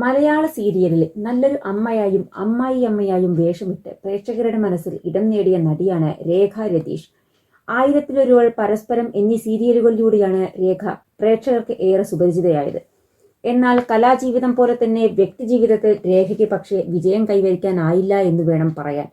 മലയാള സീരിയലിൽ നല്ലൊരു അമ്മയായും അമ്മായി അമ്മയായും വേഷമിട്ട് പ്രേക്ഷകരുടെ മനസ്സിൽ ഇടം നേടിയ നടിയാണ് രേഖ രതീഷ്. ആയിരത്തിലൊരുവൾ പരസ്പരം എന്നീ സീരിയലുകളിലൂടെയാണ് രേഖ പ്രേക്ഷകർക്ക് ഏറെ സുപരിചിതയായത്. എന്നാൽ കലാജീവിതം പോലെ തന്നെ വ്യക്തിജീവിതത്തിൽ രേഖയ്ക്ക് പക്ഷേ വിജയം കൈവരിക്കാനായില്ല എന്ന് വേണം പറയാൻ.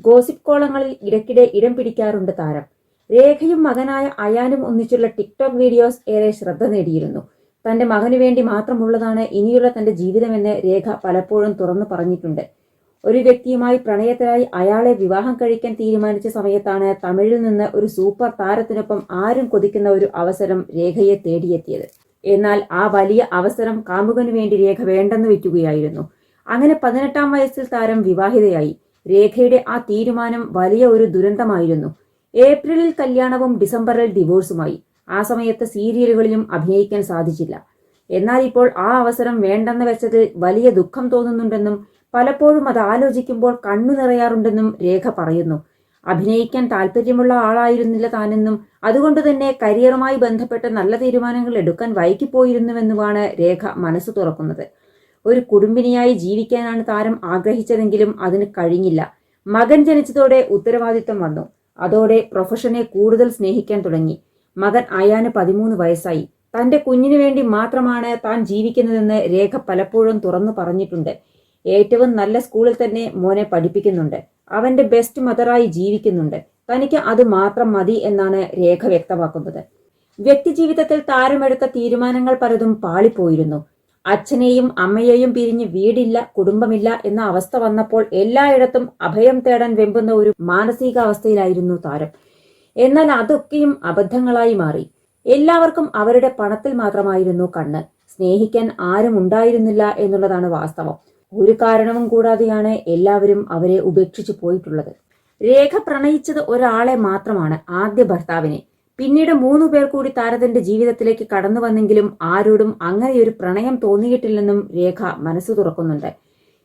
ഗോസിപ്പ് കോളങ്ങളിൽ ഇടയ്ക്കിടെ ഇടം പിടിക്കാറുണ്ട് താരം. രേഖയും മകനായ അയാനും ഒന്നിച്ചുള്ള ടിക്ടോക്ക് വീഡിയോസ് ഏറെ ശ്രദ്ധ നേടിയിരുന്നു. തന്റെ മകനു വേണ്ടി മാത്രമുള്ളതാണ് ഇനിയുള്ള തന്റെ ജീവിതമെന്ന് രേഖ പലപ്പോഴും തുറന്നു പറഞ്ഞിട്ടുണ്ട്. ഒരു വ്യക്തിയുമായി പ്രണയത്തിലായി അയാളെ വിവാഹം കഴിക്കാൻ തീരുമാനിച്ച സമയത്താണ് തമിഴിൽ നിന്ന് ഒരു സൂപ്പർ താരത്തിനൊപ്പം ആരും കൊതിക്കുന്ന ഒരു അവസരം രേഖയെ തേടിയെത്തിയത്. എന്നാൽ ആ വലിയ അവസരം കാമുകനു വേണ്ടി രേഖ വേണ്ടെന്ന് വെക്കുകയായിരുന്നു. അങ്ങനെ പതിനെട്ടാം വയസ്സിൽ താരം വിവാഹിതയായി. രേഖയുടെ ആ തീരുമാനം വലിയ ഒരു ദുരന്തമായിരുന്നു. ഏപ്രിലിൽ കല്യാണവും ഡിസംബറിൽ ഡിവോഴ്സുമായി. ആ സമയത്ത് സീരിയലുകളിലും അഭിനയിക്കാൻ സാധിച്ചില്ല. എന്നാൽ ഇപ്പോൾ ആ അവസരം വേണ്ടെന്ന വെച്ചതിൽ വലിയ ദുഃഖം തോന്നുന്നുണ്ടെന്നും പലപ്പോഴും അത് ആലോചിക്കുമ്പോൾ കണ്ണു നിറയാറുണ്ടെന്നും രേഖ പറയുന്നു. അഭിനയിക്കാൻ താല്പര്യമുള്ള ആളായിരുന്നില്ല താനെന്നും അതുകൊണ്ട് തന്നെ കരിയറുമായി ബന്ധപ്പെട്ട നല്ല തീരുമാനങ്ങൾ എടുക്കാൻ വൈകിപ്പോയിരുന്നുവെന്നുമാണ് രേഖ മനസ്സ് തുറക്കുന്നത്. ഒരു കുടുംബിനിയായി ജീവിക്കാനാണ് താരം ആഗ്രഹിച്ചതെങ്കിലും അതിന് കഴിഞ്ഞില്ല. മകൻ ജനിച്ചതോടെ ഉത്തരവാദിത്തം വന്നു. അതോടെ പ്രൊഫഷനെ കൂടുതൽ സ്നേഹിക്കാൻ തുടങ്ങി. മകൻ അയാന് പതിമൂന്ന് വയസ്സായി. തന്റെ കുഞ്ഞിനു വേണ്ടി മാത്രമാണ് താൻ ജീവിക്കുന്നതെന്ന് രേഖ പലപ്പോഴും തുറന്നു പറഞ്ഞിട്ടുണ്ട്. ഏറ്റവും നല്ല സ്കൂളിൽ തന്നെ മോനെ പഠിപ്പിക്കുന്നുണ്ട്. അവന്റെ ബെസ്റ്റ് മദറായി ജീവിക്കുന്നുണ്ട്. തനിക്ക് അത് മാത്രം മതി എന്നാണ് രേഖ വ്യക്തമാക്കുന്നത്. വ്യക്തിജീവിതത്തിൽ താരമെടുത്ത തീരുമാനങ്ങൾ പലതും പാളിപ്പോയിരുന്നു. അച്ഛനെയും അമ്മയെയും പിരിഞ്ഞ് വീടില്ല കുടുംബമില്ല എന്ന അവസ്ഥ വന്നപ്പോൾ എല്ലായിടത്തും അഭയം തേടാൻ വെമ്പുന്ന ഒരു മാനസികാവസ്ഥയിലായിരുന്നു താരം. എന്നാൽ അതൊക്കെയും അബദ്ധങ്ങളായി മാറി. എല്ലാവർക്കും അവരുടെ പണത്തിൽ മാത്രമായിരുന്നു കണ്ണ്. സ്നേഹിക്കാൻ ആരും ഉണ്ടായിരുന്നില്ല എന്നുള്ളതാണ് വാസ്തവം. ഒരു കാരണവും കൂടാതെയാണ് എല്ലാവരും അവരെ ഉപേക്ഷിച്ചു പോയിട്ടുള്ളത്. രേഖ പ്രണയിച്ചത് ഒരാളെ മാത്രമാണ് ആദ്യ ഭർത്താവിനെ. പിന്നീട് മൂന്നു പേർ കൂടി താരത്തിന്റെ ജീവിതത്തിലേക്ക് കടന്നു വന്നെങ്കിലും ആരോടും അങ്ങനെയൊരു പ്രണയം തോന്നിയിട്ടില്ലെന്നും രേഖ മനസ്സ് തുറക്കുന്നുണ്ട്.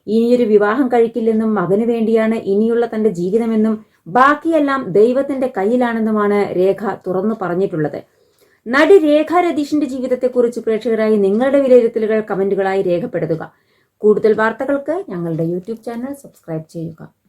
ഇനിയൊരു വിവാഹം കഴിക്കില്ലെന്നും മകനു വേണ്ടിയാണ് ഇനിയുള്ള തന്റെ ജീവിതമെന്നും ബാക്കിയെല്ലാം ദൈവത്തിന്റെ കയ്യിലാണെന്നുമാണ് രേഖ തുറന്നു പറഞ്ഞിട്ടുള്ളത്. നടി രേഖ രതീഷിന്റെ ജീവിതത്തെക്കുറിച്ച് പ്രേക്ഷകരായി നിങ്ങളുടെ വിലയിരുത്തലുകൾ കമന്റുകളായി രേഖപ്പെടുത്തുക. കൂടുതൽ വാർത്തകൾക്ക് ഞങ്ങളുടെ യൂട്യൂബ് ചാനൽ സബ്സ്ക്രൈബ് ചെയ്യുക.